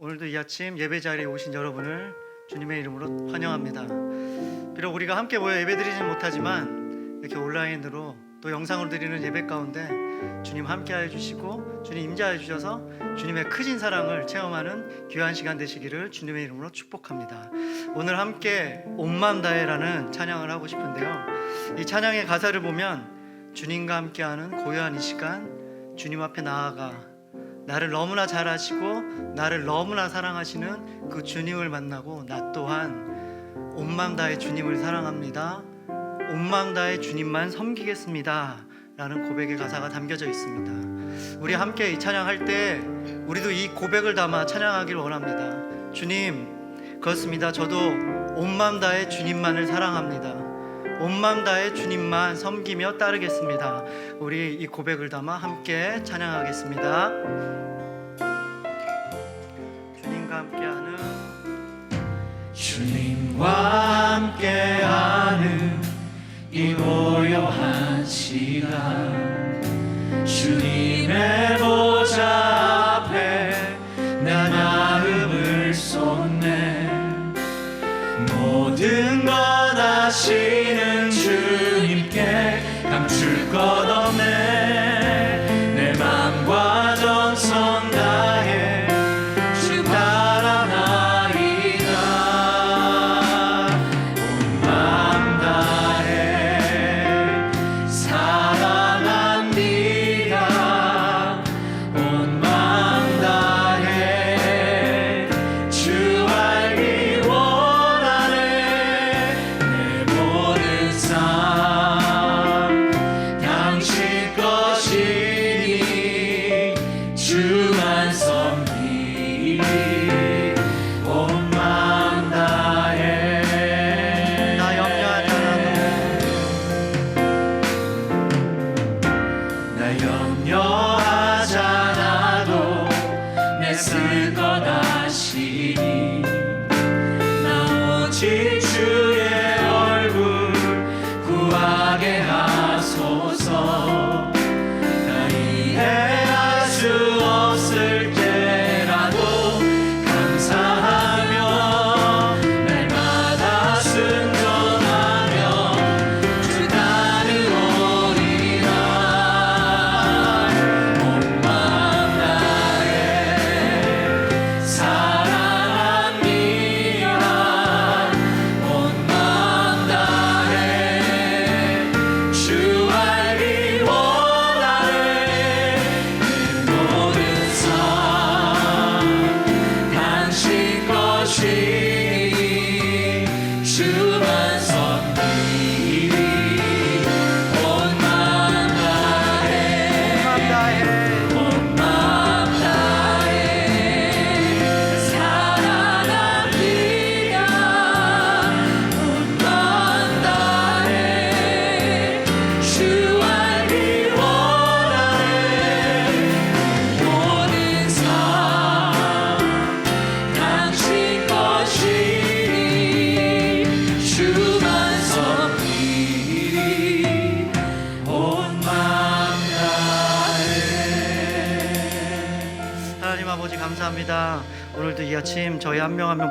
오늘도 이 아침 예배 자리에 오신 여러분을 주님의 이름으로 환영합니다. 비록 우리가 함께 모여 예배드리진 못하지만 이렇게 온라인으로 또 영상으로 드리는 예배 가운데 주님 함께하여 주시고 주님 임재하여 주셔서 주님의 크신 사랑을 체험하는 귀한 시간 되시기를 주님의 이름으로 축복합니다. 오늘 함께 온맘 다해라는 찬양을 하고 싶은데요. 이 찬양의 가사를 보면 주님과 함께하는 고요한 이 시간 주님 앞에 나아가 나를 너무나 잘 아시고 나를 너무나 사랑하시는 그 주님을 만나고 나 또한 온맘 다해 주님을 사랑합니다. 온맘 다해 주님만 섬기겠습니다. 라는 고백의 가사가 담겨져 있습니다. 우리 함께 이 찬양할 때 우리도 이 고백을 담아 찬양하길 원합니다. 주님, 그렇습니다. 저도 온맘 다해 주님만을 사랑합니다. 온맘 다해 주님만 섬기며 따르겠습니다. 우리 이 고백을 담아 함께 찬양하겠습니다. 주님과 함께하는 주님과 함께하는 이 고요한 시간 주님의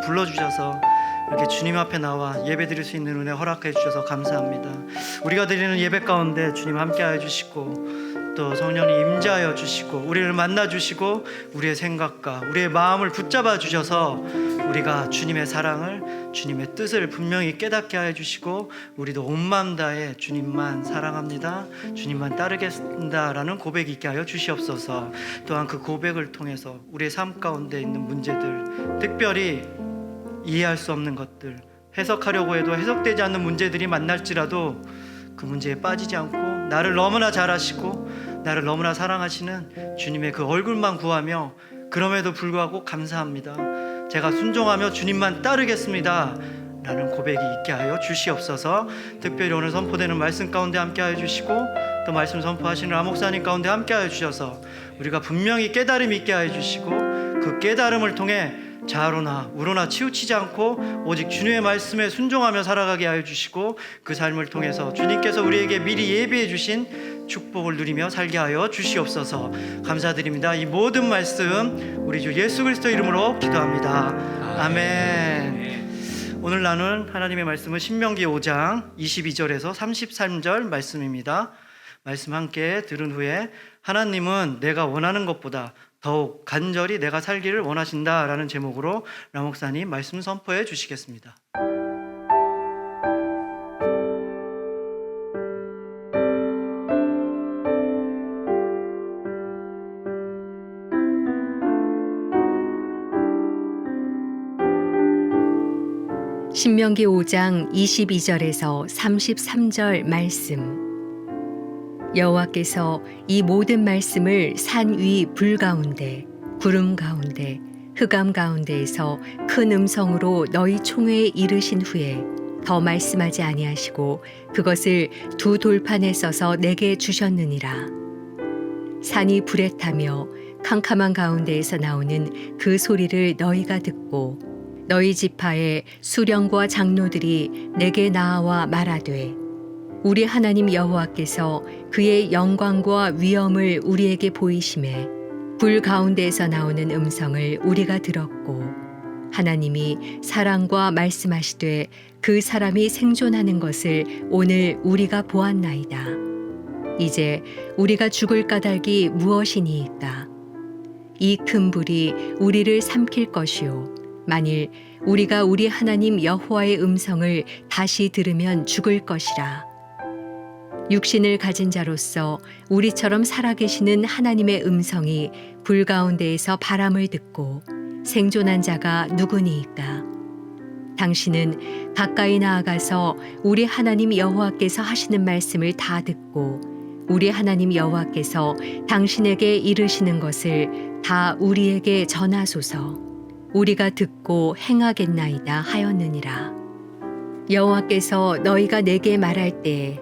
불러주셔서 이렇게 주님 앞에 나와 예배 드릴 수 있는 은혜 허락해 주셔서 감사합니다. 우리가 드리는 예배 가운데 주님 함께하여 주시고 또 성령님 임재하여 주시고 우리를 만나 주시고 우리의 생각과 우리의 마음을 붙잡아 주셔서 우리가 주님의 사랑을 주님의 뜻을 분명히 깨닫게 하여 주시고 우리도 온 마음 다해 주님만 사랑합니다. 주님만 따르겠습니다라는 고백 있게 하여 주시옵소서. 또한 그 고백을 통해서 우리의 삶 가운데 있는 문제들 특별히 이해할 수 없는 것들 해석하려고 해도 해석되지 않는 문제들이 만날지라도 그 문제에 빠지지 않고 나를 너무나 잘 아시고 나를 너무나 사랑하시는 주님의 그 얼굴만 구하며 그럼에도 불구하고 감사합니다. 제가 순종하며 주님만 따르겠습니다. 라는 고백이 있게 하여 주시옵소서. 특별히 오늘 선포되는 말씀 가운데 함께 하여 주시고 또 말씀 선포하시는 라목사님 가운데 함께 하여 주셔서 우리가 분명히 깨달음 있게 하여 주시고 그 깨달음을 통해 좌로나 우로나 치우치지 않고 오직 주님의 말씀에 순종하며 살아가게 하여 주시고 그 삶을 통해서 주님께서 우리에게 미리 예비해 주신 축복을 누리며 살게 하여 주시옵소서 감사드립니다. 이 모든 말씀 우리 주 예수 그리스도 이름으로 기도합니다. 아멘. 오늘 나눌 하나님의 말씀은 신명기 5장 22절에서 33절 말씀입니다. 말씀 함께 들은 후에 하나님은 내가 원하는 것보다 더욱 간절히 내가 살기를 원하신다라는 제목으로 라 목사님 말씀 선포해 주시겠습니다. 신명기 5장 22절에서 33절 말씀. 여호와께서 이 모든 말씀을 산 위 불 가운데, 구름 가운데, 흑암 가운데에서 큰 음성으로 너희 총회에 이르신 후에 더 말씀하지 아니하시고 그것을 두 돌판에 써서 내게 주셨느니라. 산이 불에 타며 캄캄한 가운데에서 나오는 그 소리를 너희가 듣고 너희 지파의 수령과 장로들이 내게 나와 말하되 우리 하나님 여호와께서 그의 영광과 위엄을 우리에게 보이심에 불 가운데에서 나오는 음성을 우리가 들었고 하나님이 사랑과 말씀하시되 그 사람이 생존하는 것을 오늘 우리가 보았나이다. 이제 우리가 죽을 까닭이 무엇이니이까? 이 큰 불이 우리를 삼킬 것이요. 만일 우리가 우리 하나님 여호와의 음성을 다시 들으면 죽을 것이라. 육신을 가진 자로서 우리처럼 살아계시는 하나님의 음성이 불 가운데에서 바람을 듣고 생존한 자가 누구니이까? 당신은 가까이 나아가서 우리 하나님 여호와께서 하시는 말씀을 다 듣고 우리 하나님 여호와께서 당신에게 이르시는 것을 다 우리에게 전하소서. 우리가 듣고 행하겠나이다 하였느니라. 여호와께서 너희가 내게 말할 때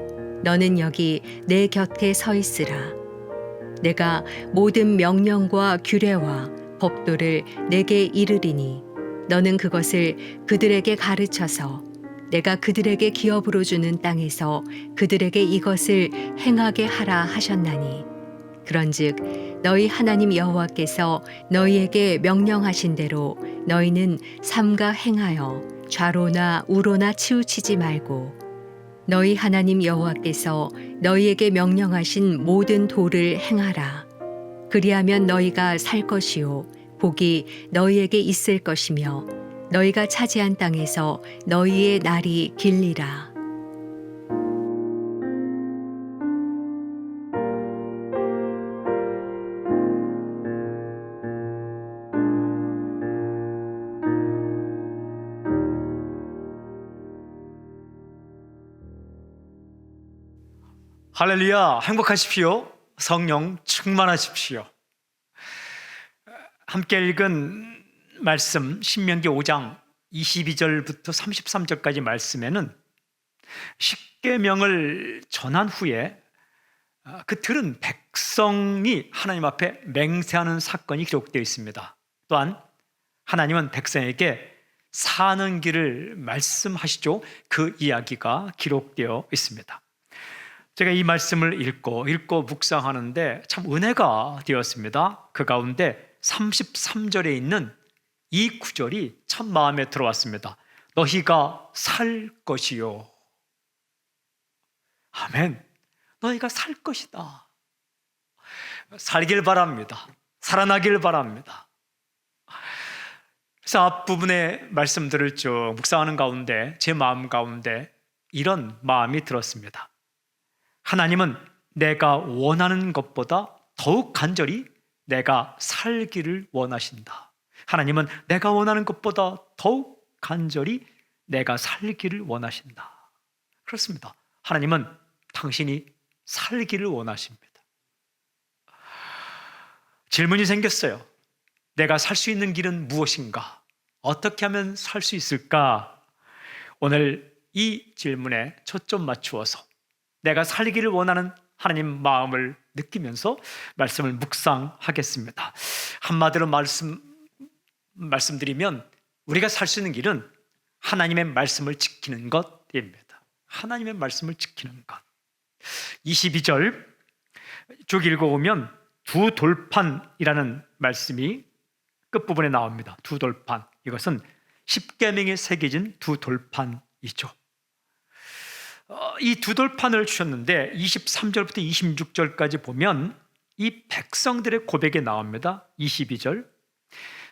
너는 여기 내 곁에 서 있으라. 내가 모든 명령과 규례와 법도를 내게 이르리니 너는 그것을 그들에게 가르쳐서 내가 그들에게 기업으로 주는 땅에서 그들에게 이것을 행하게 하라 하셨나니 그런즉 너희 하나님 여호와께서 너희에게 명령하신 대로 너희는 삼가 행하여 좌로나 우로나 치우치지 말고 너희 하나님 여호와께서 너희에게 명령하신 모든 도를 행하라. 그리하면 너희가 살 것이요 복이 너희에게 있을 것이며 너희가 차지한 땅에서 너희의 날이 길리라. 할렐루야 행복하십시오. 성령 충만하십시오. 함께 읽은 말씀 신명기 5장 22절부터 33절까지 말씀에는 십계명을 전한 후에 아, 그 들은 백성이 하나님 앞에 맹세하는 사건이 기록되어 있습니다. 또한 하나님은 백성에게 사는 길을 말씀하시죠. 그 이야기가 기록되어 있습니다 제가 이 말씀을 읽고 읽고 묵상하는데 참 은혜가 되었습니다. 그 가운데 33절에 있는 이 구절이 참 마음에 들어왔습니다. 너희가 살 것이요. 아멘. 너희가 살 것이다. 살길 바랍니다. 살아나길 바랍니다. 그래서 앞부분의 말씀들을 쭉 묵상하는 가운데 제 마음 가운데 이런 마음이 들었습니다. 하나님은 내가 원하는 것보다 더욱 간절히 내가 살기를 원하신다. 하나님은 내가 원하는 것보다 더욱 간절히 내가 살기를 원하신다. 그렇습니다. 하나님은 당신이 살기를 원하십니다. 질문이 생겼어요. 내가 살 수 있는 길은 무엇인가? 어떻게 하면 살 수 있을까? 오늘 이 질문에 초점 맞추어서 내가 살기를 원하는 하나님 마음을 느끼면서 말씀을 묵상하겠습니다. 한마디로 말씀 말씀드리면 우리가 살 수 있는 길은 하나님의 말씀을 지키는 것입니다. 하나님의 말씀을 지키는 것. 22절 쭉 읽어보면 두 돌판이라는 말씀이 끝부분에 나옵니다. 두 돌판. 이것은 십계명에 새겨진 두 돌판이죠. 어, 이두 돌판을 주셨는데 23절부터 26절까지 보면 이 백성들의 고백이 나옵니다. 22절.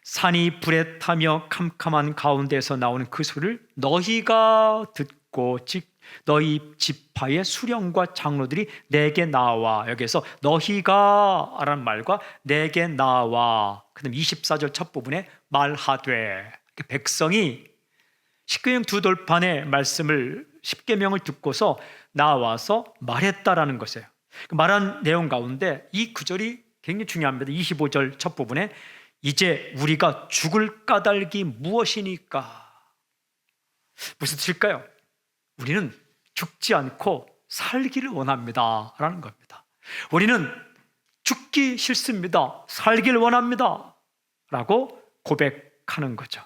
산이 불에 타며 캄캄한 가운데서 나오는 그 소리를 너희가 듣고 즉 너희 지파의 수령과 장로들이 내게 나와. 여기서 너희가 라는 말과 내게 나와. 그다음 24절 첫 부분에 말하되. 백성이 십계명 두 돌판의 말씀을 십계명을 듣고서 나와서 말했다라는 것이에요. 그 말한 내용 가운데 이 구절이 굉장히 중요합니다. 25절 첫 부분에 이제 우리가 죽을 까닭이 무엇이니까 무슨 뜻일까요? 우리는 죽지 않고 살기를 원합니다. 라는 겁니다. 우리는 죽기 싫습니다. 살기를 원합니다. 라고 고백하는 거죠.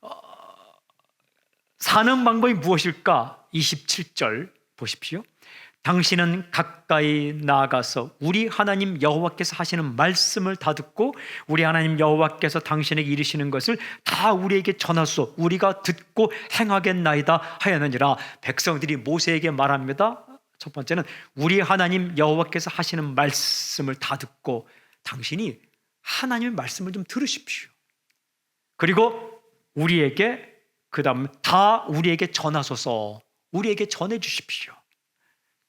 어, 사는 방법이 무엇일까? 27절 보십시오. 당신은 가까이 나아가서 우리 하나님 여호와께서 하시는 말씀을 다 듣고 우리 하나님 여호와께서 당신에게 이르시는 것을 다 우리에게 전하소 우리가 듣고 행하겠나이다 하였느니라 백성들이 모세에게 말합니다 첫 번째는 우리 하나님 여호와께서 하시는 말씀을 다 듣고 당신이 하나님의 말씀을 좀 들으십시오 그리고 우리에게 그 다음 다 우리에게 전하소서 우리에게 전해 주십시오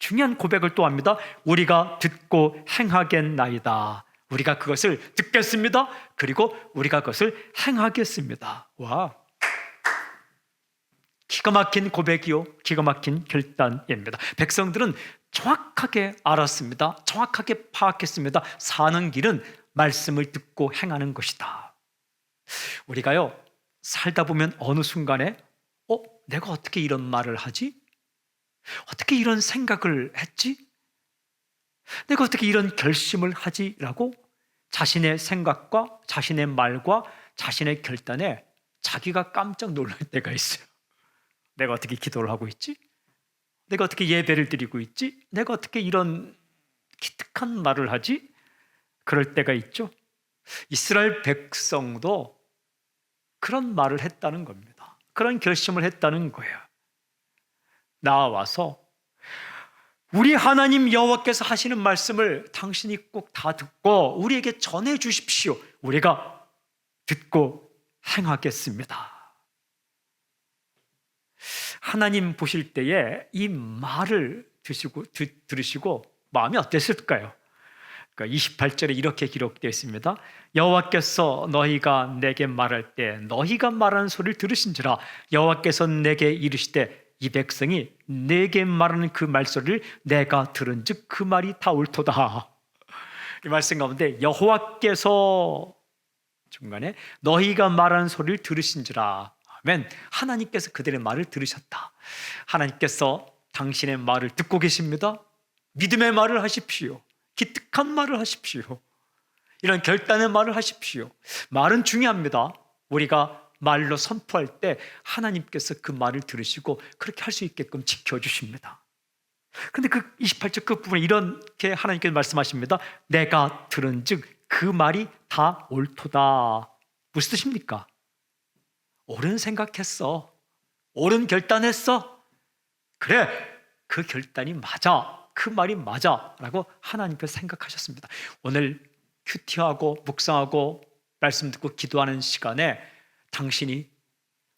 중요한 고백을 또 합니다. 우리가 듣고 행하겠나이다. 우리가 그것을 듣겠습니다. 그리고 우리가 그것을 행하겠습니다. 와. 기가 막힌 고백이요. 기가 막힌 결단입니다. 백성들은 정확하게 알았습니다. 정확하게 파악했습니다. 사는 길은 말씀을 듣고 행하는 것이다. 우리가요, 살다 보면 어느 순간에, 어, 내가 어떻게 이런 말을 하지? 어떻게 이런 생각을 했지? 내가 어떻게 이런 결심을 하지? 라고 자신의 생각과 자신의 말과 자신의 결단에 자기가 깜짝 놀랄 때가 있어요. 내가 어떻게 기도를 하고 있지? 내가 어떻게 예배를 드리고 있지? 내가 어떻게 이런 기특한 말을 하지? 그럴 때가 있죠. 이스라엘 백성도 그런 말을 했다는 겁니다. 그런 결심을 했다는 거예요. 나와서 우리 하나님 여호와께서 하시는 말씀을 당신이 꼭 다 듣고 우리에게 전해 주십시오. 우리가 듣고 행하겠습니다. 하나님 보실 때에 이 말을 드시고 드, 들으시고 마음이 어땠을까요? 그러니까 28절에 이렇게 기록되어 있습니다. 여호와께서 너희가 내게 말할 때 너희가 말하는 소리를 들으신지라 여호와께서 내게 이르시되 이 백성이 내게 말하는 그 말소리를 내가 들은즉 그 말이 다 옳도다. 이 말씀 가운데 여호와께서 중간에 너희가 말하는 소리를 들으신지라 하면 하나님께서 그들의 말을 들으셨다. 하나님께서 당신의 말을 듣고 계십니다. 믿음의 말을 하십시오. 기특한 말을 하십시오. 이런 결단의 말을 하십시오. 말은 중요합니다. 우리가 말로 선포할 때 하나님께서 그 말을 들으시고 그렇게 할 수 있게끔 지켜주십니다. 근데 그 28절 끝부분에 이렇게 하나님께서 말씀하십니다. 내가 들은 즉 그 말이 다 옳도다. 무슨 뜻입니까? 옳은 생각했어. 옳은 결단했어. 그래, 그 결단이 맞아. 그 말이 맞아. 라고 하나님께서 생각하셨습니다. 오늘 큐티하고 묵상하고 말씀 듣고 기도하는 시간에 당신이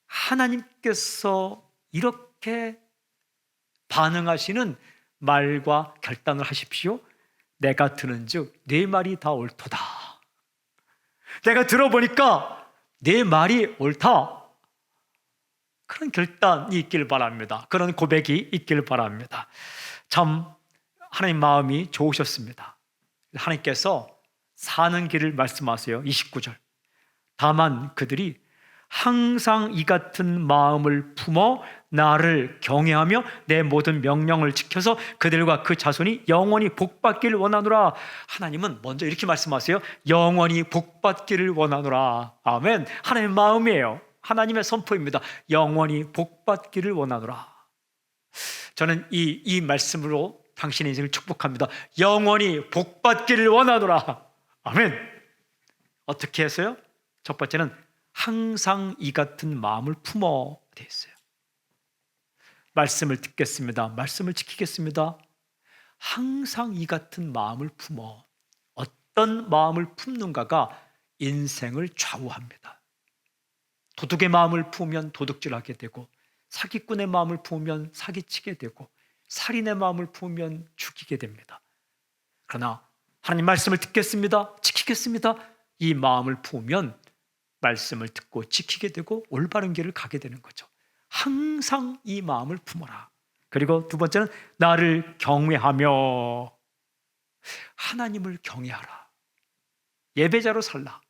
하나님께서 이렇게 반응하시는 말과 결단을 하십시오. 내가 들은즉 내 말이 다 옳도다. 내가 들어보니까 내 말이 옳다. 그런 결단이 있길 바랍니다. 그런 고백이 있길 바랍니다. 참 하나님 마음이 좋으셨습니다. 하나님께서 사는 길을 말씀하세요. 29절. 다만 그들이 항상 이 같은 마음을 품어 나를 경외하며 내 모든 명령을 지켜서 그들과 그 자손이 영원히 복받기를 원하노라. 하나님은 먼저 이렇게 말씀하세요. 영원히 복받기를 원하노라. 아멘. 하나님의 마음이에요. 하나님의 선포입니다. 영원히 복받기를 원하노라. 저는 이, 이 말씀으로 당신의 인생을 축복합니다. 영원히 복받기를 원하노라. 아멘. 어떻게 했어요? 첫 번째는 항상 이 같은 마음을 품어 돼 있어요. 말씀을 듣겠습니다. 말씀을 지키겠습니다. 항상 이 같은 마음을 품어 어떤 마음을 품는가가 인생을 좌우합니다. 도둑의 마음을 품으면 도둑질하게 되고 사기꾼의 마음을 품으면 사기치게 되고 살인의 마음을 품으면 죽이게 됩니다. 그러나 하나님 말씀을 듣겠습니다. 지키겠습니다. 이 마음을 품으면 말씀을 듣고 지키게 되고 올바른 길을 가게 되는 거죠. 항상 이 마음을 품어라. 그리고 두 번째는 나를 경외하며 하나님을 경외하라. 예배자로 살라.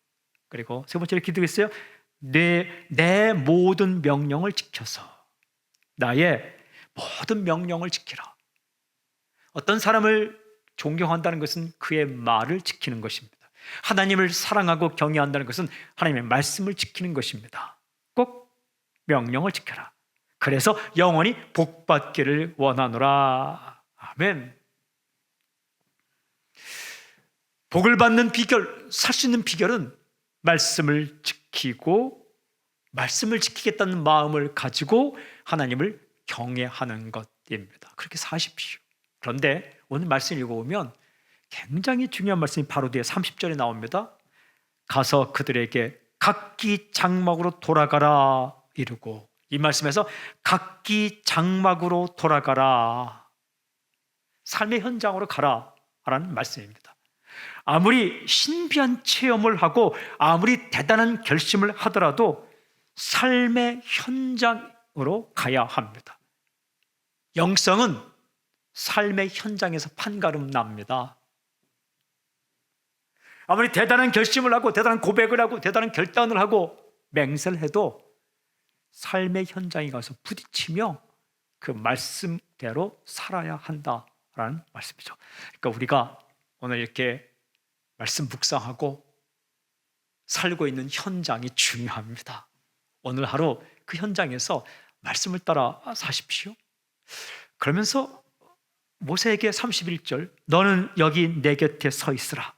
그리고 세 번째로 기도했어요. 내, 내 모든 명령을 지켜서 나의 모든 명령을 지키라. 어떤 사람을 존경한다는 것은 그의 말을 지키는 것입니다. 하나님을 사랑하고 경외한다는 것은 하나님의 말씀을 지키는 것입니다. 꼭 명령을 지켜라. 그래서 영원히 복받기를 원하노라. 아멘. 복을 받는 비결, 살 수 있는 비결은 말씀을 지키고 말씀을 지키겠다는 마음을 가지고 하나님을 경외하는 것입니다. 그렇게 사십시오. 그런데 오늘 말씀 읽어보면 굉장히 중요한 말씀이 바로 뒤에 30절에 나옵니다. 가서 그들에게 각기 장막으로 돌아가라 이르고 이 말씀에서 각기 장막으로 돌아가라 삶의 현장으로 가라 라는 말씀입니다. 아무리 신비한 체험을 하고 아무리 대단한 결심을 하더라도 삶의 현장으로 가야 합니다. 영성은 삶의 현장에서 판가름 납니다. 아무리 대단한 결심을 하고 대단한 고백을 하고 대단한 결단을 하고 맹세를 해도 삶의 현장에 가서 부딪히며 그 말씀대로 살아야 한다라는 말씀이죠. 그러니까 우리가 오늘 이렇게 말씀 묵상하고 살고 있는 현장이 중요합니다. 오늘 하루 그 현장에서 말씀을 따라 사십시오. 그러면서 모세에게 31절 너는 여기 내 곁에 서 있으라.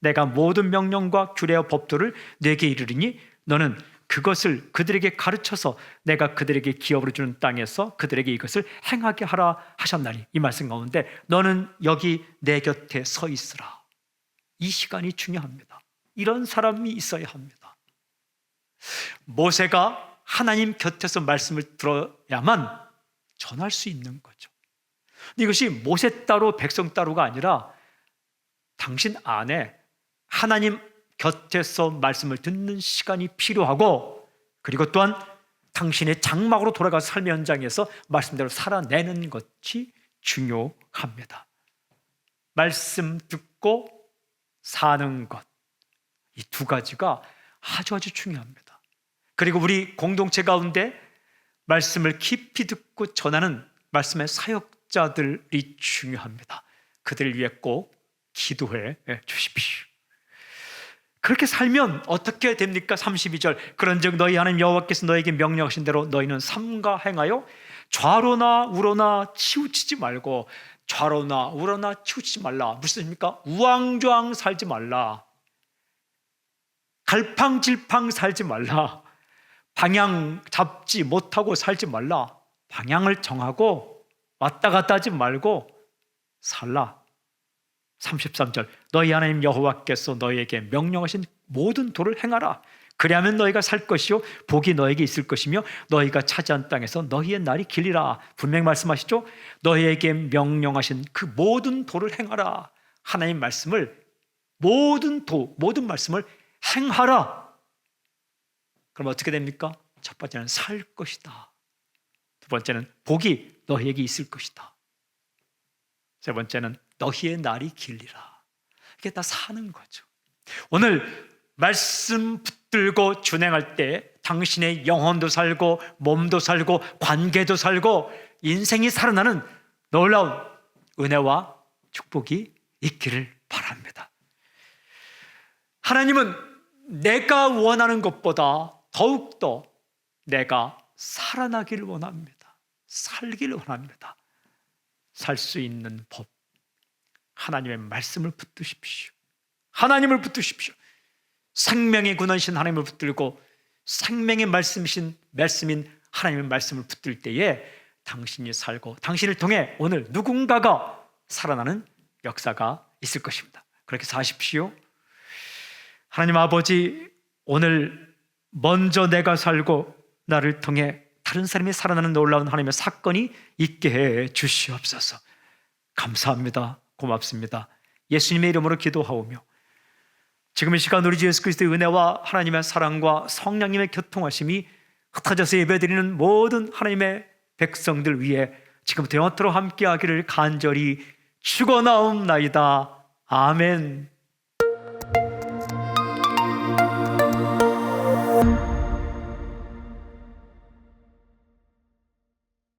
내가 모든 명령과 규례와 법도를 내게 이르리니 너는 그것을 그들에게 가르쳐서 내가 그들에게 기업으로 주는 땅에서 그들에게 이것을 행하게 하라 하셨나니 이 말씀 가운데 너는 여기 내 곁에 서 있으라. 이 시간이 중요합니다. 이런 사람이 있어야 합니다. 모세가 하나님 곁에서 말씀을 들어야만 전할 수 있는 거죠. 이것이 모세 따로 백성 따로가 아니라 당신 안에 하나님 곁에서 말씀을 듣는 시간이 필요하고 그리고 또한 당신의 장막으로 돌아가서 삶의 현장에서 말씀대로 살아내는 것이 중요합니다. 말씀 듣고 사는 것. 이 두 가지가 아주 아주 중요합니다. 그리고 우리 공동체 가운데 말씀을 깊이 듣고 전하는 말씀의 사역자들이 중요합니다. 그들을 위해 꼭 기도해 주십시오. 그렇게 살면 어떻게 됩니까? 32절. 그런즉 너희 하나님 여호와께서 너에게 명령하신 대로 너희는 삼가 행하여 좌로나 우로나 치우치지 말고 좌로나 우로나 치우치지 말라. 무슨 뜻입니까? 우왕좌왕 살지 말라. 갈팡질팡 살지 말라. 방향 잡지 못하고 살지 말라. 방향을 정하고 왔다 갔다 하지 말고 살라. 33절. 너희 하나님 여호와께서 너희에게 명령하신 모든 도를 행하라. 그리하면 너희가 살 것이요 복이 너에게 있을 것이며 너희가 차지한 땅에서 너희의 날이 길리라. 분명 말씀하시죠? 너희에게 명령하신 그 모든 도를 행하라. 하나님 말씀을 모든 도 모든 말씀을 행하라 그럼 어떻게 됩니까? 첫 번째는 살 것이다 번째는 복이 너희에게 있을 것이다. 세 번째는 너희의 날이 길리라. 이게 다 사는 거죠. 오늘 말씀 붙들고 준행할 때 당신의 영혼도 살고 몸도 살고 관계도 살고 인생이 살아나는 놀라운 은혜와 축복이 있기를 바랍니다. 하나님은 내가 원하는 것보다 더욱더 내가 살아나기를 원합니다. 살기를 원합니다. 살 수 있는 법. 하나님의 말씀을 붙드십시오. 하나님을 붙드십시오. 생명의 근원신 하나님을 붙들고 생명의 말씀이신 말씀인 하나님의 말씀을 붙들 때에 당신이 살고 당신을 통해 오늘 누군가가 살아나는 역사가 있을 것입니다. 그렇게 사십시오. 하나님 아버지 오늘 먼저 내가 살고 나를 통해 다른 사람이 살아나는 놀라운 하나님의 사건이 있게 해 주시옵소서. 감사합니다. 고맙습니다. 예수님의 이름으로 기도하오며 지금 이 시간 우리 주 예수 그리스도의 은혜와 하나님의 사랑과 성령님의 교통하심이 흩어져서 예배드리는 모든 하나님의 백성들 위해 지금부터 영원토록 함께하기를 간절히 축원하옵나이다. 아멘.